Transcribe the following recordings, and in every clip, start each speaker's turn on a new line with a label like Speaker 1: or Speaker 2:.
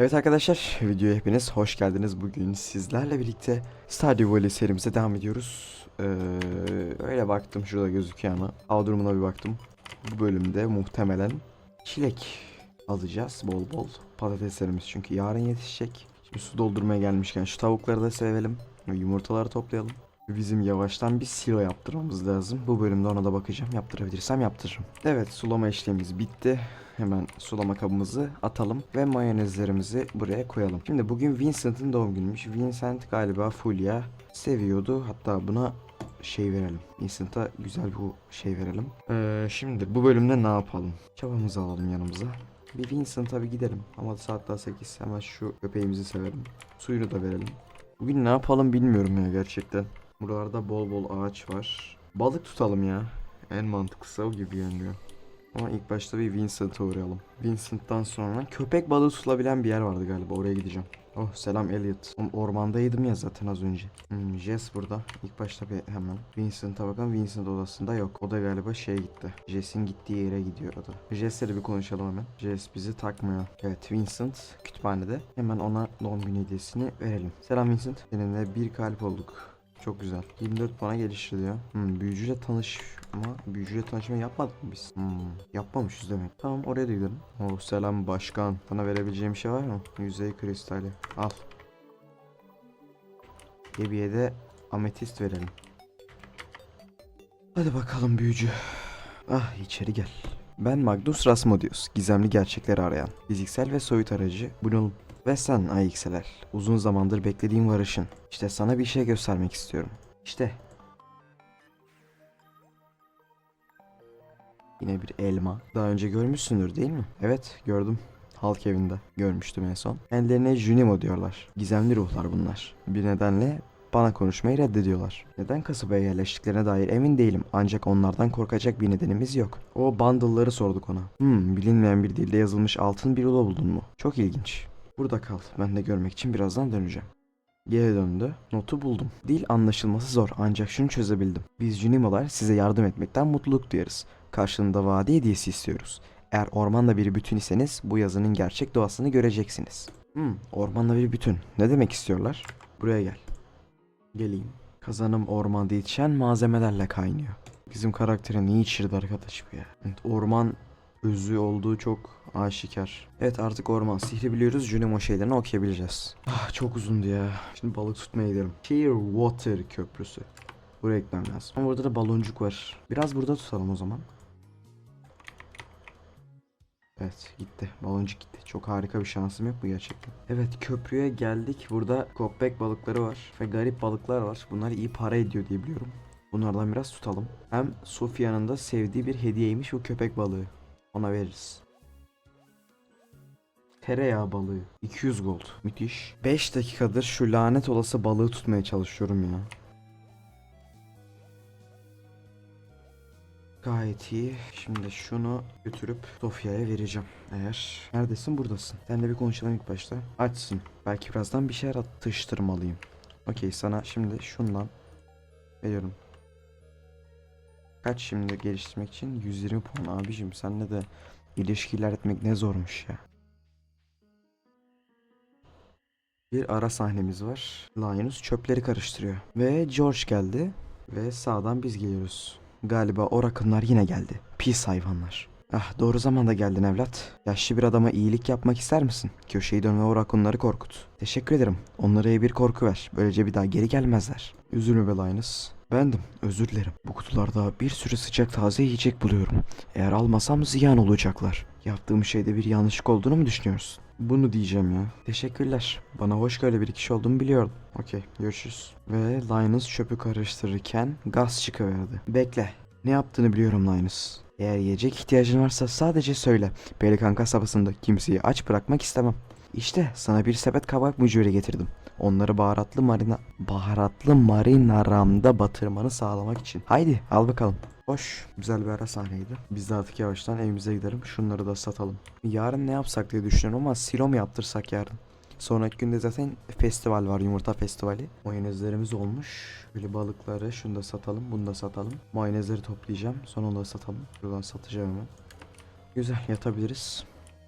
Speaker 1: Evet arkadaşlar videoya hepiniz hoş geldiniz. Bugün sizlerle birlikte Stardew Valley serimize devam ediyoruz. Ee, öyle baktım şurada gözüküyor ama hava durumuna bir baktım. Bu bölümde muhtemelen çilek alacağız bol bol. Patateslerimiz çünkü yarın yetişecek. Şimdi su doldurmaya gelmişken şu tavukları da sevelim. Yumurtaları toplayalım. Bizim yavaştan bir silo yaptırmamız lazım. Bu bölümde ona da bakacağım. Yaptırabilirsem yaptırırım. Evet sulama işlemimiz bitti. Hemen sulama kabımızı atalım ve mayonezlerimizi buraya koyalım. Şimdi bugün Vincent'ın doğum günüymüş. Vincent galiba Fulya seviyordu. Hatta buna şey verelim. Vincent'a güzel bu şey verelim. Ee, şimdi bu bölümde ne yapalım? Çabamızı alalım yanımıza. Bir Vincent'a bir gidelim. Ama saat daha 8. Hemen şu köpeğimizi sevelim. Suyunu da verelim. Bugün ne yapalım bilmiyorum ya gerçekten. Buralarda bol bol ağaç var. Balık tutalım ya. En mantıklısı o gibi görünüyor. Ama ilk başta bir Vincent'a uğrayalım. Vincent'tan sonra köpek balığı tutulabilen bir yer vardı galiba. Oraya gideceğim. Oh selam Elliot. Oğlum, Ormandaydım ya zaten az önce. Hmm, Jess burada. İlk başta bir hemen. Vincent'a bakalım. Vincent odasında yok. O da galiba şey gitti. Jess'in gittiği yere gidiyor o da. Jess'le de bir konuşalım hemen. Jess bizi takmıyor. Evet Vincent kütüphanede. Hemen ona doğum günü hediyesini verelim. Selam Vincent. Seninle bir kalp olduk. Çok güzel. 24 puana geliştiriliyor. Hmm, büyücüyle tanışma. Büyücüyle tanışma yapmadık mı biz? Hmm, yapmamışız demek. Tamam oraya da gidelim. Oh selam başkan. Bana verebileceğim şey var mı? Yüzey kristali. Al. Gebiye de ametist verelim. Hadi bakalım büyücü. Ah içeri gel. Ben Magnus Rasmodius, gizemli gerçekleri arayan, fiziksel ve soyut aracı Bunalım. Ve sen AXLR, uzun zamandır beklediğim varışın. İşte sana bir şey göstermek istiyorum. İşte. Yine bir elma. Daha önce görmüşsündür değil mi? Evet, gördüm. Halk evinde görmüştüm en son. Kendilerine Junimo diyorlar. Gizemli ruhlar bunlar. Bir nedenle bana konuşmayı reddediyorlar. Neden kasabaya yerleştiklerine dair emin değilim ancak onlardan korkacak bir nedenimiz yok. O bundle'ları sorduk ona. Hmm, bilinmeyen bir dilde yazılmış altın bir ula buldun mu? Çok ilginç. Burada kal. Ben de görmek için birazdan döneceğim. Geri döndü. Notu buldum. Dil anlaşılması zor ancak şunu çözebildim. Biz Junimo'lar size yardım etmekten mutluluk duyarız. Karşılığında vade hediyesi istiyoruz. Eğer ormanla bir bütün iseniz bu yazının gerçek doğasını göreceksiniz. Hmm, ormanla bir bütün. Ne demek istiyorlar? Buraya gel. Geleyim. Kazanım ormanda yetişen malzemelerle kaynıyor. Bizim karaktere ne içirdi arkadaş bu ya? Orman özü olduğu çok aşikar. Evet artık orman sihri biliyoruz. Junimo şeylerini okuyabileceğiz. Ah çok uzundu ya. Şimdi balık tutmaya gidelim. Clearwater Köprüsü. Buraya gitmem lazım. Ama burada da baloncuk var. Biraz burada tutalım o zaman. Evet gitti. Baloncuk gitti. Çok harika bir şansım yok mu gerçekten? Evet köprüye geldik. Burada köpek balıkları var. Ve garip balıklar var. Bunlar iyi para ediyor diye biliyorum. Bunlardan biraz tutalım. Hem Sofia'nın da sevdiği bir hediyeymiş bu köpek balığı. Ona veririz. Tereyağı balığı. 200 gold. Müthiş. 5 dakikadır şu lanet olası balığı tutmaya çalışıyorum ya. Gayet iyi. Şimdi şunu götürüp Sofya'ya vereceğim. Eğer neredesin buradasın. Seninle bir konuşalım ilk başta. Açsın. Belki birazdan bir şeyler atıştırmalıyım. Okey sana şimdi şundan veriyorum. Kaç şimdi geliştirmek için? 120 puan abicim. Seninle de ilişkiler etmek ne zormuş ya. Bir ara sahnemiz var. Linus çöpleri karıştırıyor. Ve George geldi. Ve sağdan biz geliyoruz. Galiba o rakımlar yine geldi. Pis hayvanlar. Ah doğru zamanda geldin evlat. Yaşlı bir adama iyilik yapmak ister misin? Köşeyi dön ve o rakunları korkut. Teşekkür ederim. Onlara bir korku ver. Böylece bir daha geri gelmezler. Üzülme be Linus. Bendim. Özür dilerim. Bu kutularda bir sürü sıcak taze yiyecek buluyorum. Eğer almasam ziyan olacaklar. Yaptığım şeyde bir yanlışlık olduğunu mu düşünüyorsun? Bunu diyeceğim ya. Teşekkürler. Bana hoş böyle bir kişi olduğumu biliyordum. Okey, görüşürüz. Ve Linus çöpü karıştırırken gaz çıkıverdi. Bekle. Ne yaptığını biliyorum Linus. Eğer yiyecek ihtiyacın varsa sadece söyle. Pelikan kasabasında kimseyi aç bırakmak istemem. İşte sana bir sepet kabak mücveri getirdim. Onları baharatlı marina baharatlı marinaramda batırmanı sağlamak için. Haydi al bakalım. Hoş, güzel bir ara sahneydi. Biz de artık yavaştan evimize gidelim. Şunları da satalım. Yarın ne yapsak diye düşünüyorum ama silo mu yaptırsak yarın? Sonraki günde zaten festival var, yumurta festivali. Mayonezlerimiz olmuş. Böyle balıkları şunu da satalım, bunu da satalım. Mayonezleri toplayacağım, sonra onu da satalım. Buradan satacağım hemen. Güzel, yatabiliriz.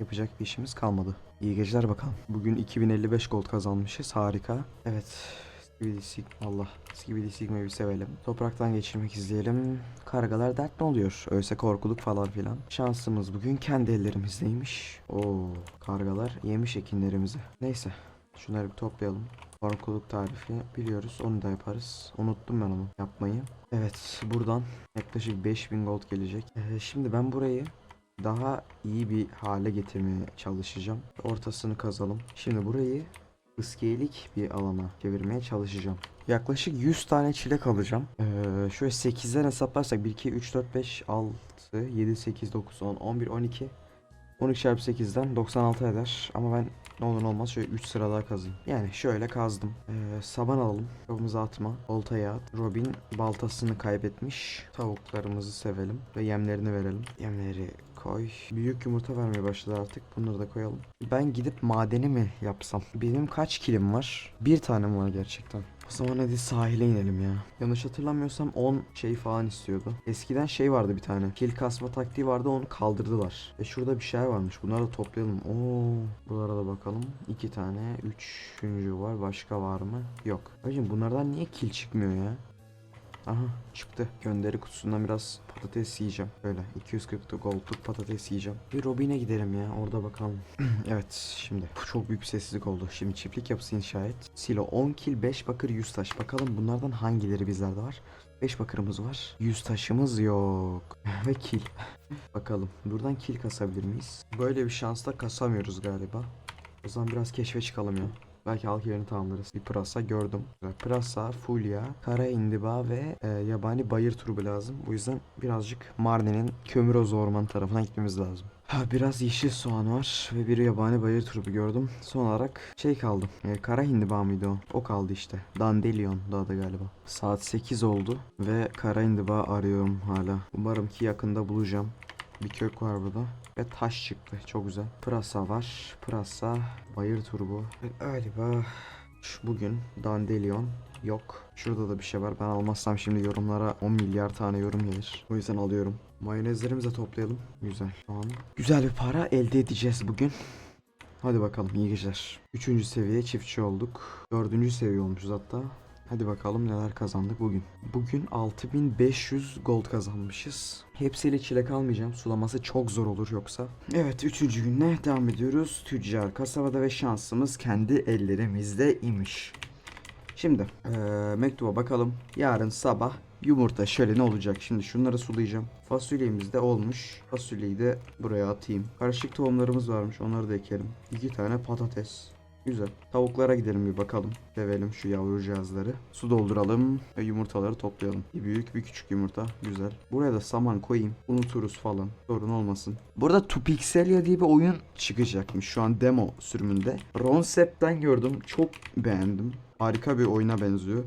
Speaker 1: Yapacak bir işimiz kalmadı. İyi geceler bakalım. Bugün 2055 gold kazanmışız. Harika. Evet. Skibidi Sig Allah. Skibidi Sigma'yı sevelim. Topraktan geçirmek izleyelim. Kargalar dert ne oluyor? Ölse korkuluk falan filan. Şansımız bugün kendi ellerimizdeymiş. Oo, kargalar yemiş ekinlerimizi. Neyse. Şunları bir toplayalım. Korkuluk tarifi biliyoruz. Onu da yaparız. Unuttum ben onu yapmayı. Evet buradan yaklaşık 5000 gold gelecek. Ee, şimdi ben burayı daha iyi bir hale getirmeye çalışacağım. Ortasını kazalım. Şimdi burayı iskeylik bir alana çevirmeye çalışacağım. Yaklaşık 100 tane çilek alacağım. Ee, şöyle 8'den hesaplarsak 1, 2, 3, 4, 5, 6, 7, 8, 9, 10, 11, 12. 12 çarpı 8'den 96 eder. Ama ben ne olur ne olmaz şöyle 3 sıra daha kazayım. Yani şöyle kazdım. Ee, saban alalım. Kafamıza atma. Oltaya at. Robin baltasını kaybetmiş. Tavuklarımızı sevelim. Ve yemlerini verelim. Yemleri koy. Büyük yumurta vermeye başladı artık. Bunları da koyalım. Ben gidip madeni mi yapsam? Benim kaç kilim var? Bir tanem var gerçekten. O zaman hadi sahile inelim ya. Yanlış hatırlamıyorsam 10 şey falan istiyordu. Eskiden şey vardı bir tane. Kil kasma taktiği vardı onu kaldırdılar. Ve şurada bir şey varmış. Bunları da toplayalım. Oo, buralara da bakalım. İki tane. Üçüncü var. Başka var mı? Yok. Hocam bunlardan niye kil çıkmıyor ya? Aha çıktı. Gönderi kutusundan biraz patates yiyeceğim. Böyle 240 goldluk patates yiyeceğim. Bir Robin'e gidelim ya orada bakalım. evet şimdi çok büyük bir sessizlik oldu. Şimdi çiftlik yapısı inşa et. Silo 10 kil 5 bakır 100 taş. Bakalım bunlardan hangileri bizlerde var? 5 bakırımız var. 100 taşımız yok. Ve kil. Bakalım buradan kil kasabilir miyiz? Böyle bir şansla kasamıyoruz galiba. O zaman biraz keşfe çıkalım ya. Belki halk yerini tamamlarız. Bir pırasa gördüm. Pırasa, fulya, kara indiba ve e, yabani bayır turbu lazım. Bu yüzden birazcık Mardin'in Kömüroz Ormanı tarafına gitmemiz lazım. Ha, biraz yeşil soğan var ve bir yabani bayır turbu gördüm. Son olarak şey kaldı. E, kara hindiba mıydı o? O kaldı işte. Dandelion daha da galiba. Saat 8 oldu ve kara hindiba arıyorum hala. Umarım ki yakında bulacağım. Bir kök var burada. Ve taş çıktı. Çok güzel. Pırasa var. Pırasa, bayır turbu. Ve galiba şu bugün dandelion yok. Şurada da bir şey var. Ben almazsam şimdi yorumlara 10 milyar tane yorum gelir. O yüzden alıyorum. Mayonezlerimizi de toplayalım. Güzel. Tamam. Güzel bir para elde edeceğiz bugün. Hadi bakalım iyi geceler. Üçüncü seviye çiftçi olduk. Dördüncü seviye olmuşuz hatta. Hadi bakalım neler kazandık bugün. Bugün 6500 gold kazanmışız. Hepsiyle çilek almayacağım. Sulaması çok zor olur yoksa. Evet üçüncü günle devam ediyoruz. Tüccar kasabada ve şansımız kendi ellerimizde imiş. Şimdi eee mektuba bakalım. Yarın sabah yumurta şöyle ne olacak? Şimdi şunları sulayacağım. Fasulyemiz de olmuş. Fasulyeyi de buraya atayım. Karışık tohumlarımız varmış. Onları da ekelim. İki tane patates. Güzel. Tavuklara gidelim bir bakalım. Sevelim şu yavrucağızları. Su dolduralım ve yumurtaları toplayalım. Bir büyük bir küçük yumurta. Güzel. Buraya da saman koyayım. Unuturuz falan. Sorun olmasın. Burada Tupixelia diye bir oyun çıkacakmış. Şu an demo sürümünde. Roncep'ten gördüm. Çok beğendim. Harika bir oyuna benziyor.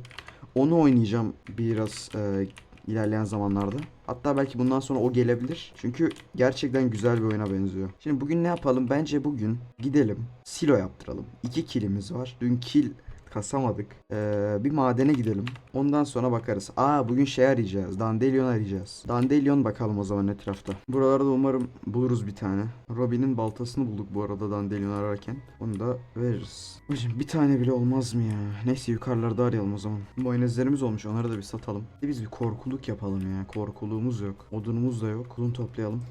Speaker 1: Onu oynayacağım biraz e, ilerleyen zamanlarda. Hatta belki bundan sonra o gelebilir. Çünkü gerçekten güzel bir oyuna benziyor. Şimdi bugün ne yapalım? Bence bugün gidelim. Silo yaptıralım. İki kilimiz var. Dün kil kasamadık. Ee, bir madene gidelim. Ondan sonra bakarız. Aa bugün şey arayacağız. Dandelion arayacağız. Dandelion bakalım o zaman etrafta. Buralarda umarım buluruz bir tane. Robin'in baltasını bulduk bu arada Dandelion ararken. Onu da veririz. Hocam bir tane bile olmaz mı ya? Neyse yukarılarda arayalım o zaman. Mayonezlerimiz olmuş onları da bir satalım. Biz bir korkuluk yapalım ya. Korkuluğumuz yok. Odunumuz da yok. Odun toplayalım.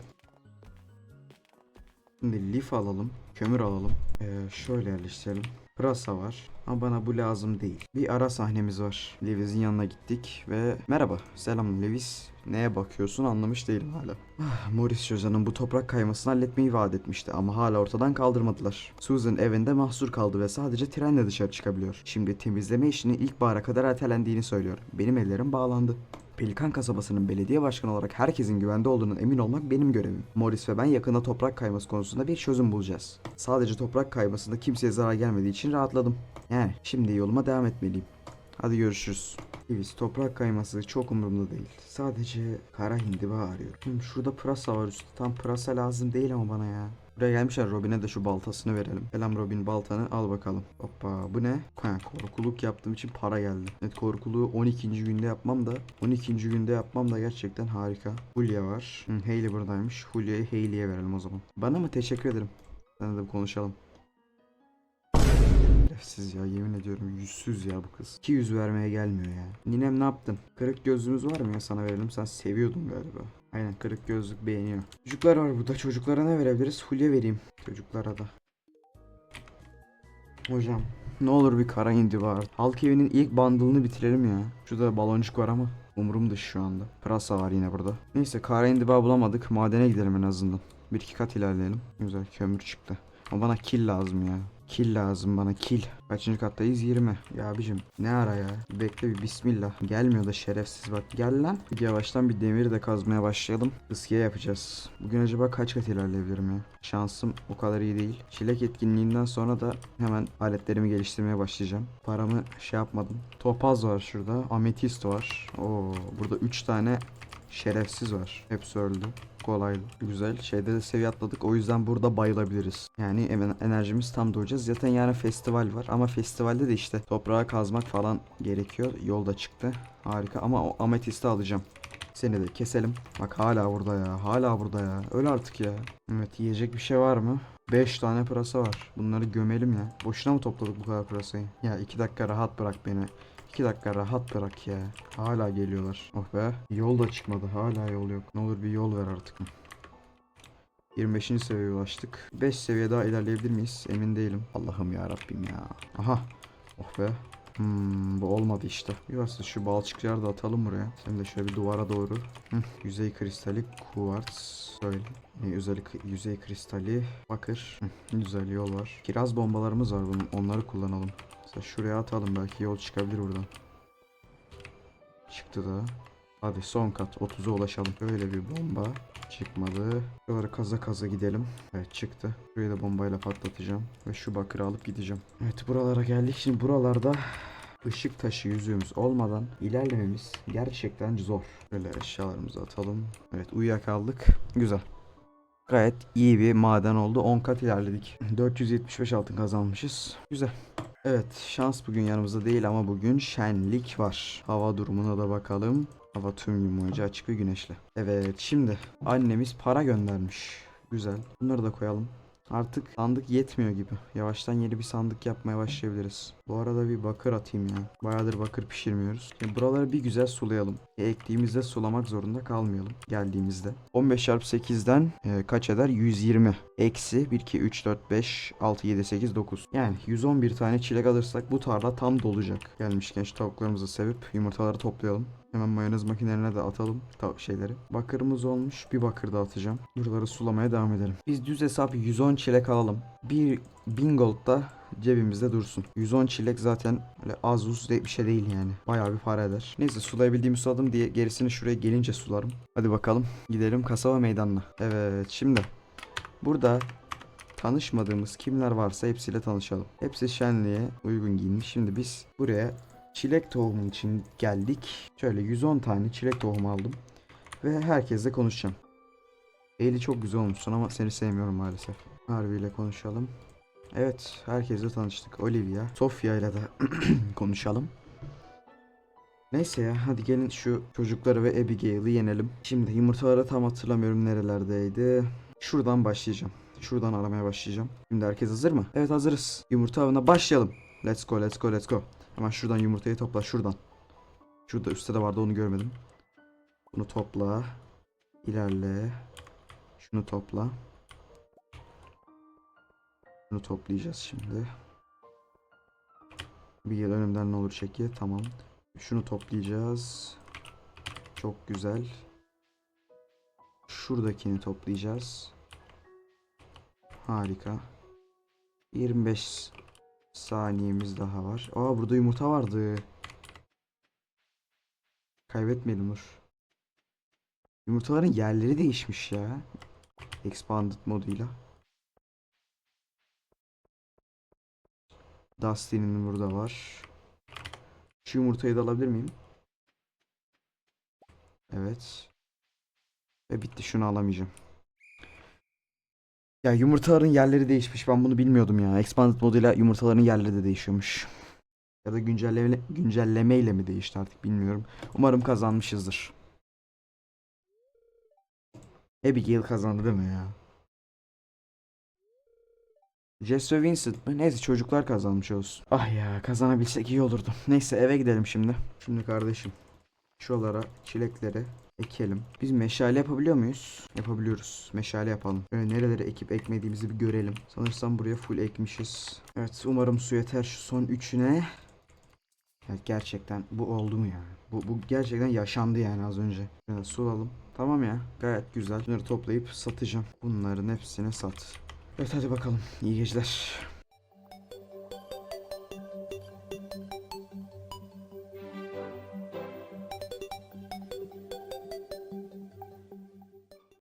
Speaker 1: Şimdi lif alalım. Kömür alalım. Ee, şöyle yerleştirelim. Pırasa var. Ama bana bu lazım değil. Bir ara sahnemiz var. Lewis'in yanına gittik ve merhaba. Selam Lewis. Neye bakıyorsun anlamış değilim hala. Ah, Morris Josa'nın bu toprak kaymasını halletmeyi vaat etmişti ama hala ortadan kaldırmadılar. Susan evinde mahsur kaldı ve sadece trenle dışarı çıkabiliyor. Şimdi temizleme işini ilkbahara kadar ertelendiğini söylüyor. Benim ellerim bağlandı. Pelikan kasabasının belediye başkanı olarak herkesin güvende olduğunun emin olmak benim görevim. Morris ve ben yakında toprak kayması konusunda bir çözüm bulacağız. Sadece toprak kaymasında kimseye zarar gelmediği için rahatladım. Yani şimdi yoluma devam etmeliyim. Hadi görüşürüz. Lewis toprak kayması çok umurumda değil. Sadece kara hindiba arıyorum. Şimdi şurada pırasa var üstte. Tam pırasa lazım değil ama bana ya. Buraya gelmişler Robin'e de şu baltasını verelim. Selam Robin baltanı al bakalım. Hoppa bu ne? Ha, korkuluk yaptığım için para geldi. Evet korkuluğu 12. günde yapmam da 12. günde yapmam da gerçekten harika. Hulya var. Hı, Hayley buradaymış. Hulya'yı Hayley'e verelim o zaman. Bana mı? Teşekkür ederim. De bir konuşalım. Şerefsiz ya yemin ediyorum yüzsüz ya bu kız. 200 vermeye gelmiyor ya. Ninem ne yaptın? Kırık gözlüğümüz var mı ya sana verelim sen seviyordun galiba. Aynen kırık gözlük beğeniyor. Çocuklar var burada çocuklara ne verebiliriz? Hulya vereyim çocuklara da. Hocam ne olur bir kara indi var. Halk evinin ilk bundle'ını bitirelim ya. Şurada baloncuk var ama umurum dışı şu anda. Pırasa var yine burada. Neyse kara indiba bulamadık. Madene gidelim en azından. Bir iki kat ilerleyelim. Güzel kömür çıktı. Ama bana kill lazım ya. Kill lazım bana kill. Kaçıncı kattayız? 20. Ya abicim ne ara ya? Bekle bir bismillah. Gelmiyor da şerefsiz bak. Gel lan. Yavaştan bir demiri de kazmaya başlayalım. Iskiye yapacağız. Bugün acaba kaç kat ilerleyebilirim ya? Şansım o kadar iyi değil. Çilek etkinliğinden sonra da hemen aletlerimi geliştirmeye başlayacağım. Paramı şey yapmadım. Topaz var şurada. Ametist var. Oo, burada 3 tane şerefsiz var. Hepsi öldü kolaydı. Güzel. Şeyde de seviye atladık. O yüzden burada bayılabiliriz. Yani enerjimiz tam doğacağız. Zaten yarın festival var. Ama festivalde de işte toprağa kazmak falan gerekiyor. Yolda çıktı. Harika. Ama o ametisti alacağım. Seni de keselim. Bak hala burada ya. Hala burada ya. Öl artık ya. Evet yiyecek bir şey var mı? 5 tane pırasa var. Bunları gömelim ya. Boşuna mı topladık bu kadar pırasayı? Ya 2 dakika rahat bırak beni. 2 dakika rahat bırak ya. Hala geliyorlar. Oh be. Yol da çıkmadı. Hala yol yok. Ne olur bir yol ver artık. 25. seviyeye ulaştık. 5 seviye daha ilerleyebilir miyiz? Emin değilim. Allah'ım ya Rabbim ya. Aha. Oh be. Hmm, bu olmadı işte. Yuvası şu balçıkları da atalım buraya. Sen de şöyle bir duvara doğru. Hı, yüzey kristali, kuvars. Böyle. Ee, özellik yüzey kristali, bakır. Hı, güzel yol var. Kiraz bombalarımız var bunun. Onları kullanalım. Mesela şuraya atalım belki yol çıkabilir buradan. Çıktı da. Hadi son kat 30'a ulaşalım. Böyle bir bomba çıkmadı. Şuraları kaza kaza gidelim. Evet çıktı. Burayı da bombayla patlatacağım. Ve şu bakırı alıp gideceğim. Evet buralara geldik. Şimdi buralarda ışık taşı yüzüğümüz olmadan ilerlememiz gerçekten zor. Böyle eşyalarımızı atalım. Evet uyuyakaldık. Güzel. Gayet iyi bir maden oldu. 10 kat ilerledik. 475 altın kazanmışız. Güzel. Evet şans bugün yanımızda değil ama bugün şenlik var. Hava durumuna da bakalım. Hava tüm gün boyunca açık ve güneşli. Evet şimdi annemiz para göndermiş. Güzel. Bunları da koyalım. Artık sandık yetmiyor gibi. Yavaştan yeni bir sandık yapmaya başlayabiliriz. Bu arada bir bakır atayım ya. Bayağıdır bakır pişirmiyoruz. Şimdi buraları bir güzel sulayalım. E, ektiğimizde sulamak zorunda kalmayalım. Geldiğimizde. 15 çarpı 8'den e, kaç eder? 120. Eksi 1, 2, 3, 4, 5, 6, 7, 8, 9. Yani 111 tane çilek alırsak bu tarla tam dolacak. Gelmişken şu tavuklarımızı sevip yumurtaları toplayalım. Hemen mayonez makinelerine de atalım tav şeyleri. Bakırımız olmuş. Bir bakır da atacağım. Buraları sulamaya devam edelim. Biz düz hesap 110 çilek alalım. Bir 1000 gold da cebimizde dursun. 110 çilek zaten öyle az uz bir şey değil yani. Bayağı bir para eder. Neyse sulayabildiğimi suladım diye gerisini şuraya gelince sularım. Hadi bakalım gidelim kasaba meydanına. Evet şimdi burada tanışmadığımız kimler varsa hepsiyle tanışalım. Hepsi şenliğe uygun giyinmiş. Şimdi biz buraya çilek tohumu için geldik. Şöyle 110 tane çilek tohumu aldım. Ve herkesle konuşacağım. Eli çok güzel olmuşsun ama seni sevmiyorum maalesef. Harvey ile konuşalım. Evet, herkesle tanıştık. Olivia, Sofia ile de konuşalım. Neyse ya, hadi gelin şu çocukları ve Abigail'i yenelim. Şimdi yumurtaları tam hatırlamıyorum nerelerdeydi. Şuradan başlayacağım. Şuradan aramaya başlayacağım. Şimdi herkes hazır mı? Evet hazırız. Yumurta avına başlayalım. Let's go, let's go, let's go. Hemen şuradan yumurtayı topla, şuradan. Şurada üstte de vardı onu görmedim. Bunu topla. İlerle. Şunu topla. Bunu toplayacağız şimdi. Bir yıl önümden ne olur çeki. Tamam. Şunu toplayacağız. Çok güzel. Şuradakini toplayacağız. Harika. 25 saniyemiz daha var. Aa burada yumurta vardı. Kaybetmeyelim dur. Yumurtaların yerleri değişmiş ya. Expanded moduyla. Dusty'nin burada var. Şu yumurtayı da alabilir miyim? Evet. Ve bitti şunu alamayacağım. Ya yumurtaların yerleri değişmiş. Ben bunu bilmiyordum ya. Expanded moduyla yumurtaların yerleri de değişiyormuş. Ya da güncelleme, güncellemeyle mi değişti artık bilmiyorum. Umarım kazanmışızdır. Abigail kazandı değil mi ya? Jess ve Vincent mi? Neyse çocuklar kazanmış olsun. Ah ya kazanabilsek iyi olurdu. Neyse eve gidelim şimdi. Şimdi kardeşim. Şuralara çilekleri ekelim. Biz meşale yapabiliyor muyuz? Yapabiliyoruz. Meşale yapalım. Böyle nerelere ekip ekmediğimizi bir görelim. Sanırsam buraya full ekmişiz. Evet umarım su yeter şu son üçüne. Evet gerçekten bu oldu mu yani? Bu, bu gerçekten yaşandı yani az önce. Evet, sulalım. Tamam ya gayet güzel. Bunları toplayıp satacağım. Bunların hepsini sat. Evet hadi bakalım. İyi geceler.